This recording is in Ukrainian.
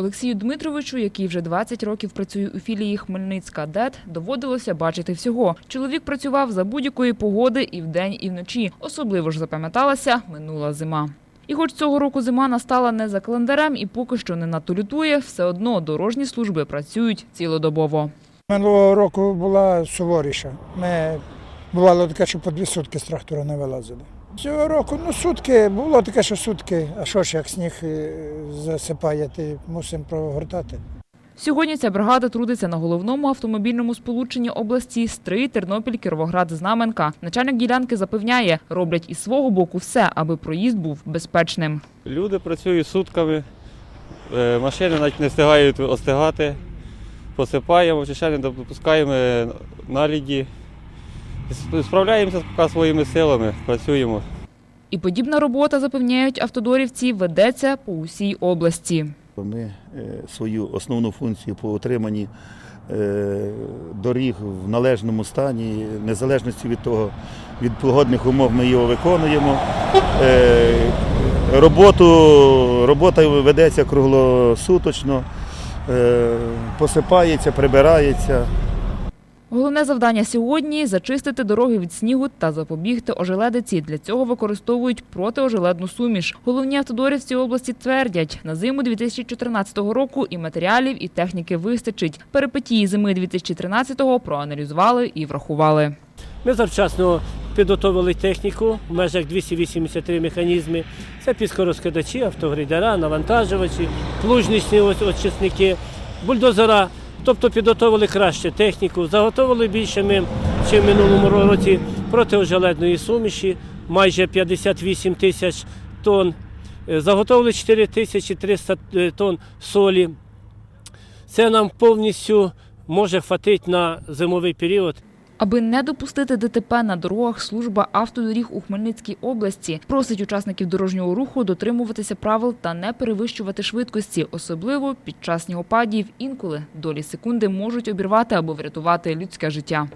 Олексію Дмитровичу, який вже 20 років працює у філії Хмельницька ДЕТ, доводилося бачити всього. Чоловік працював за будь-якої погоди і вдень, і вночі. Особливо ж запам'яталася минула зима. І хоч цього року зима настала не за календарем і поки що не надто лютує, все одно дорожні служби працюють цілодобово. Минулого року була суворіша. Ми бувало таке, що по дві сутки з трактора не вилазили. Цього року ну сутки, було таке, що сутки, а що ж, як сніг е, засипає, ти мусимо прогортати. Сьогодні ця бригада трудиться на головному автомобільному сполученні області Стрий, Тернопіль, Кіровоград, Знаменка. Начальник ділянки запевняє, роблять із свого боку все, аби проїзд був безпечним. Люди працюють сутками, е, машини навіть не встигають остигати, посипаємо, ще не допускаємо наліді. Сп- Справляємося поки своїми силами, працюємо. І подібна робота, запевняють автодорівці, ведеться по усій області. Ми е, свою основну функцію по утриманні е, доріг в належному стані, незалежності від того, від погодних умов ми його виконуємо. Е, Роботу, робота ведеться круглосуточно, посипається, прибирається. Головне завдання сьогодні – зачистити дороги від снігу та запобігти ожеледиці. Для цього використовують протиожеледну суміш. Головні автодорівці області твердять, на зиму 2014 року і матеріалів, і техніки вистачить. Перипетії зими 2013-го проаналізували і врахували. Ми завчасно підготовили техніку в межах 283 механізми. Це піскорозкидачі, автогрейдера, навантажувачі, плужничні ось- очисники, бульдозера. Тобто підготовили краще техніку, заготовили більше ми, ніж в минулому році протиожеледної суміші, майже 58 тисяч тонн. Е, Заготовили 4300 е, тонн солі. Це нам повністю може хватити на зимовий період. Аби не допустити ДТП на дорогах, служба автодоріг у Хмельницькій області просить учасників дорожнього руху дотримуватися правил та не перевищувати швидкості, особливо під час снігопадів. Інколи долі секунди можуть обірвати або врятувати людське життя.